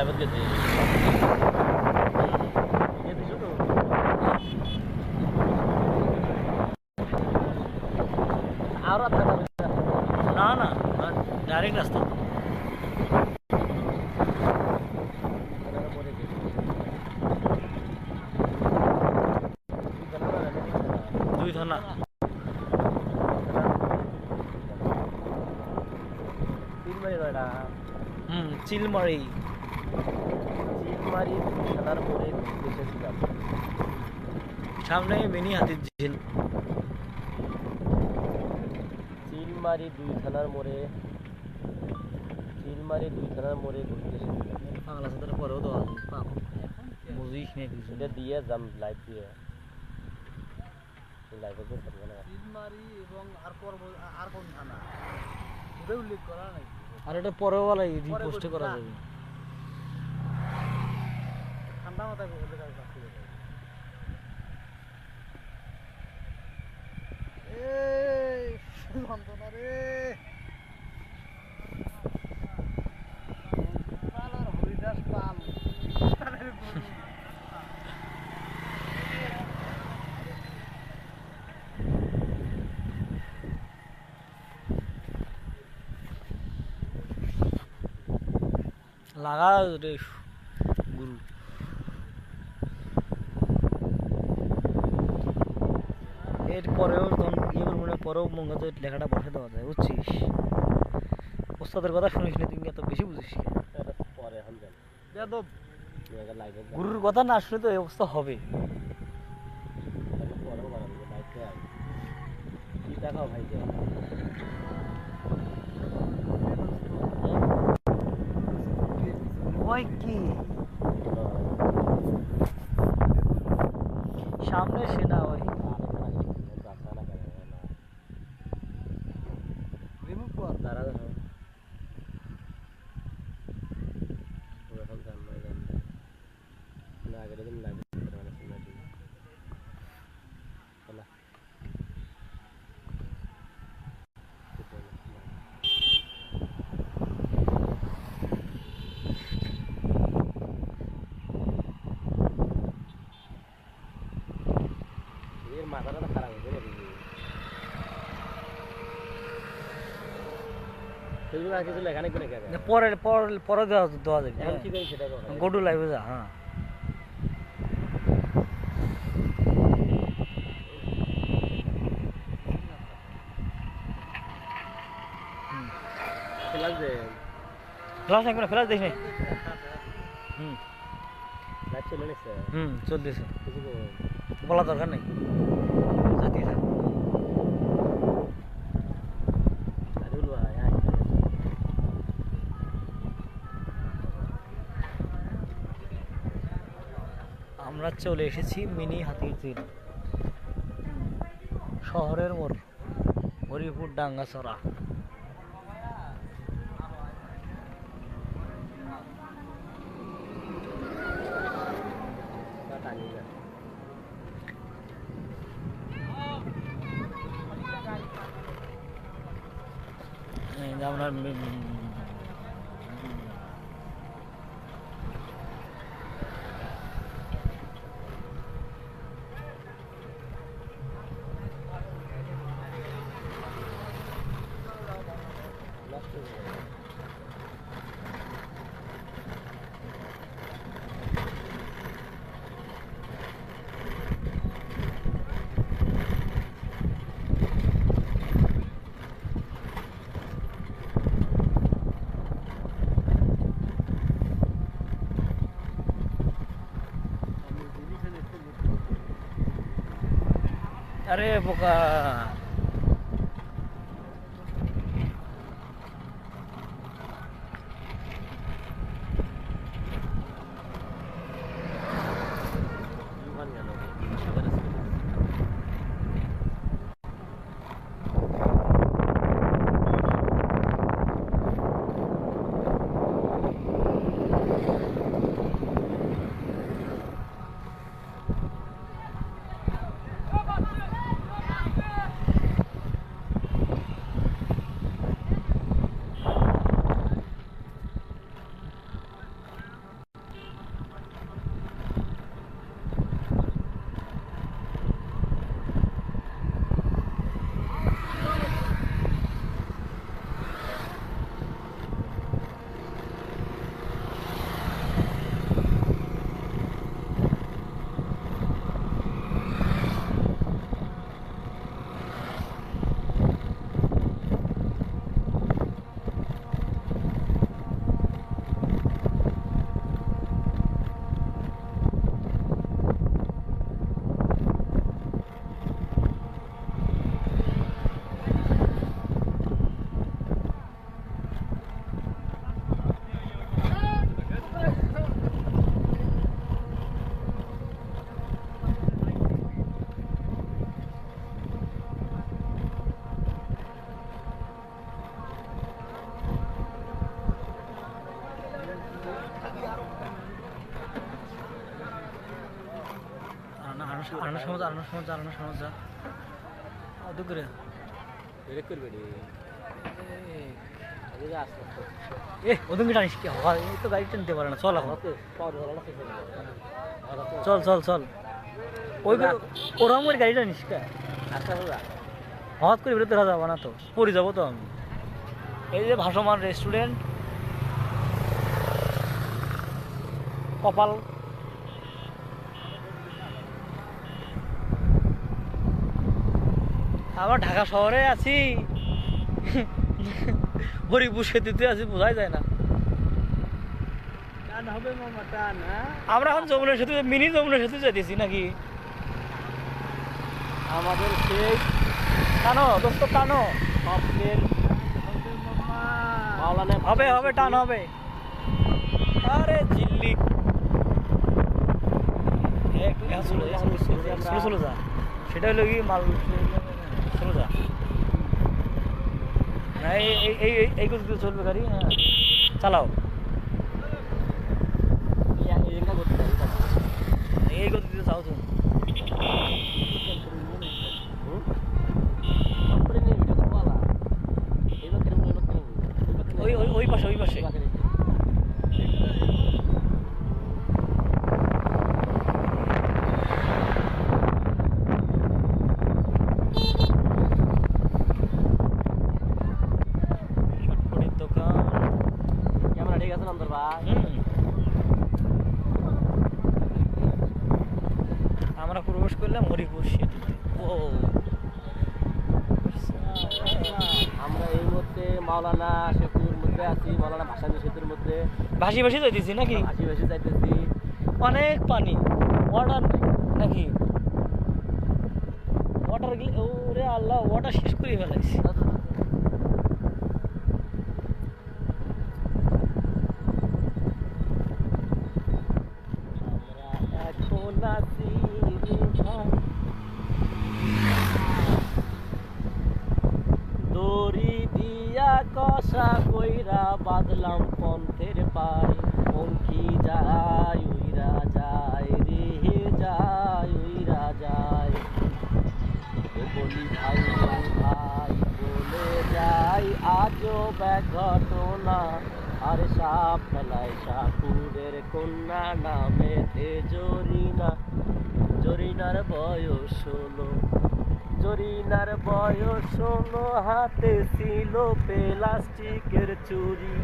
লাইভত গেছে আর না না ডাইরেক্ট রাস্তা দুই থানা হুম চিলমারি চিলমারি থানার মোড়ে এসেছিলাম সামনে মিনি হাতির ঝিল। চিলমারি দুই থানার মোড়ে চিলমারি দুই থানার মোড়ে ঘুরতে এসেছিলাম। বাংলা সাঁতার পরেও বুঝিস কিছু এটা দিয়ে যাম লাইভ দিয়ে। লাইভে করতে পারব না। চিলমারি এবং আর পর্ব আর কোন থানা? উল্লেখ করা নাই আর এটা পরেও বলা পরে রিপোস্টে করা যাবে। ঠান্ডা লাগা রে না পরেও মঙ্গতে লেখাটা বসে দেওয়া যায় বুঝছিস? ওস্তাদের কথা শুনিস না তুই এত বেশি বুঝিস পরে এখন গুরুর কথা না শুনে তো এই অবস্থা হবে। কি? সামনে সেনা ওই রিমুভ কর তারা এখন জান না জান না আগে দিন লাগে মানে শুনে দিই চলা এর মাথাটা খারাপ হয়েছে নাকি ফেসবুক আর কিছু লেখা নাকি? পরে পরে পরে দেওয়া দেওয়া যাবে গোটু লাইভে যা হ্যাঁ ফেলাস দে একবার নে। হুম। লাইভ চলে চলতেছে। বলা। দরকার নেই। জাতি থাক। আমরা চলে এসেছি মিনি হাতির ঝিল শহরের মোড় হরিপুর ডাঙ্গাছড়া তা টানি না এই যে আমরা মি- নষ্ট হয়ে যাবে। আরে বোকা জীবন গেল যা। অত করে। করবে রে এ, কি? হওয়া, এই তো গাড়ি টানতে পারে না। চল এখন। চল চল চল ওই ওরকম করে গাড়িটা নিস কে আচ্ছা হঠাৎ করে বেরোতে যাব না তো পড়ে যাব তো আমি এই যে ভাসমান রেস্টুরেন্ট কপাল আবার ঢাকা শহরে আছি। হরিপুর সেতুতে আছি বোঝাই যায় না। টান হবে মামা টান হ্যাঁ? আমরা এখন যমুনা সেতু মিনি যমুনা সেতু যেতেছি নাকি? আমাদের সেই টানো দোস্ত টানো। হবে হবে টান হবে। আরে জিল্লি। সেটা হলো কি মাল স্লো যা। না এই এই এই গতিতে চলবে গাড়ি হ্যাঁ। চালাও। এই গতিতে চাও তুমি ওই ওই ওই পাশে ওই পাশে চটপটির দোকান ক্যামেরা ঠিক আছে নন্দর ভাই হুম। আমরা প্রবেশ করলাম হরিপুর বসে ও আমরা এই মুহূর্তে মাওলানা সেতুর মধ্যে আছি মাওলানা ভাসানি সেতুর মধ্যে। ভাসি ভাসি যাইতেছি নাকি? ভাসি ভাসি যাইতেছি। অনেক পানি। ওয়াটার নাকি? ওয়াটার গেলে ওরে আল্লাহ ওয়াটার শেষ করে ফেলাইছি আমরা এখন আছি রে ভাই। দড়ি দিয়া কষা কইরা বাদলাম পন্থের পায় পঙ্খী যায় উইরা যায় রে যায় উইরা যায় এ বলি ভাই রে ভাই বলে যাই আজও ব্যাগ ঘটনা, আর সাপ ফেলায় সাপুরের কন্যা নামেতে জরিনা। জরিনার বয়স ষোলো, জরিনার বয়স ষোলো, হাতে ছিল প্লাস্টিকের চুরি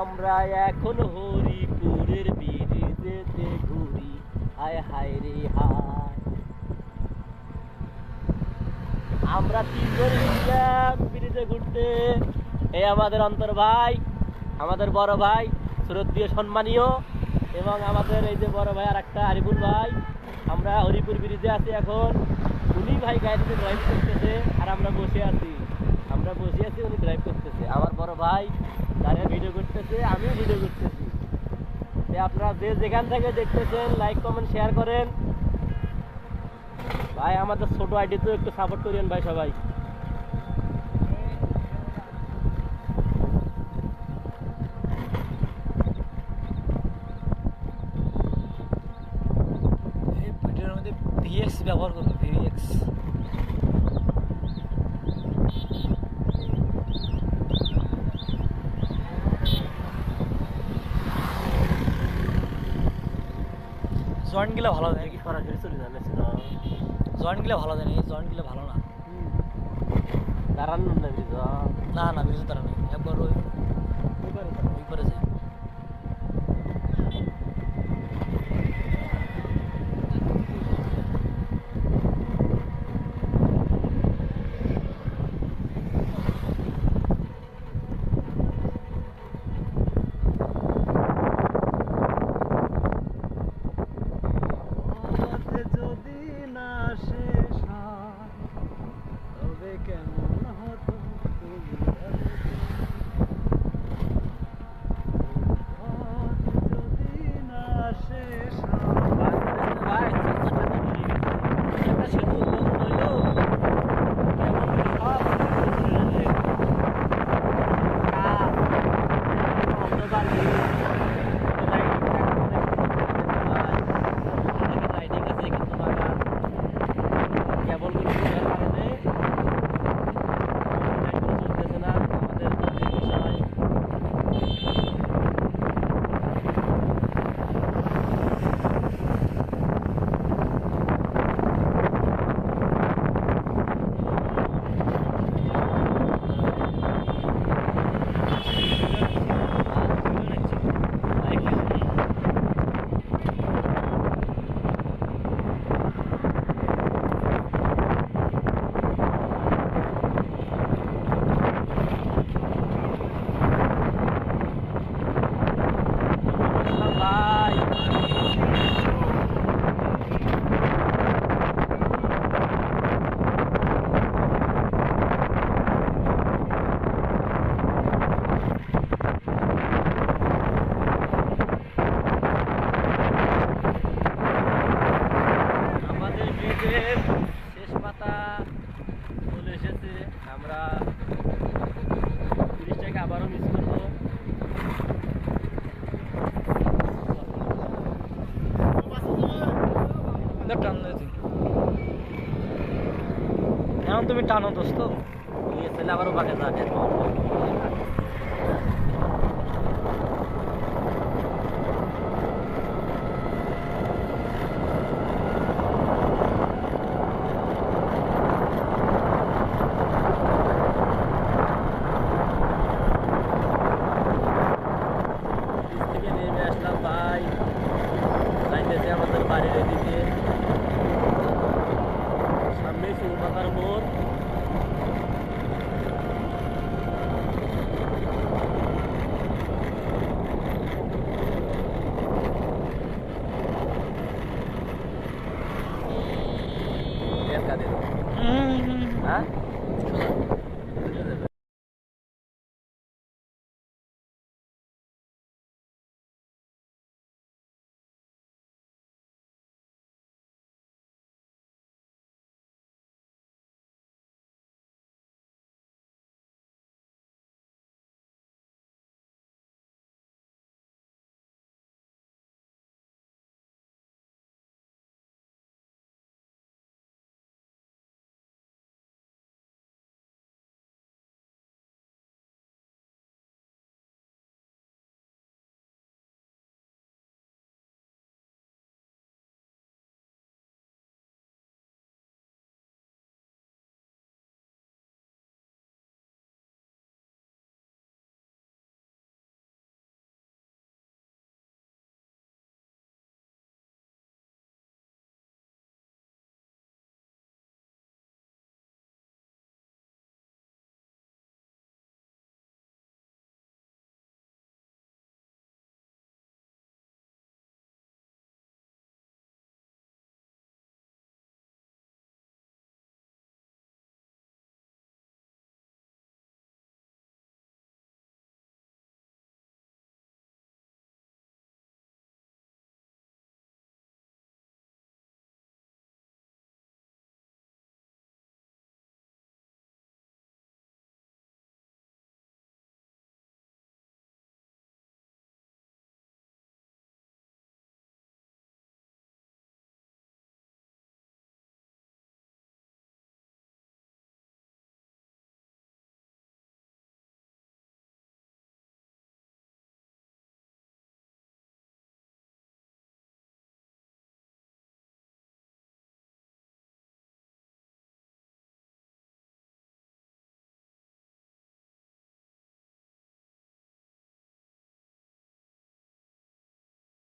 আমরা এখন হরিপুরের বিরিজেতে ঘুরি। হায় হায় রে, হায়। আমরা তিনজন ব্রিজে ঘুরতে এই আমাদের অন্তর ভাই, আমাদের বড় ভাই, শ্রদ্ধীয়, সম্মানীয়, এবং আমাদের এই যে বড় ভাই আর একটা আরিফুল ভাই, আমরা হরিপুর ব্রিজে আছি এখন। উনি ভাই গাড়িতে ড্রাইভ করতেছে আর আমরা বসে আছি। আমরা বসে আছি, উনি ড্রাইভ করতেছে। আমার বড় ভাই দাঁড়িয়ে ভিডিও করতেছে, আমিও ভিডিও করতেছি। আপনারা যে যেখান থেকে দেখতেছেন লাইক কমেন্ট শেয়ার করেন। ভাই, আমাদের ছোট আইডি তো একটু সাপোর্ট করেন ভাই সবাই এই ভিডিওর মধ্যে ভিএক্স ব্যবহার করবে ভিএক্স জয়েন্ট গিলা ভালো দেয় কি সরাসরি চলে যাবে জয়েন্টগুলো ভালো দেয় না এই জয়েন্ট গিলা ভালো না। দাঁড়ান না না না বিরোধী দাঁড়ানো একবার ওই ওই করে যায় তুমি টানো দোস্ত। নিয়ে ছেলে আবারও বাকি যাবে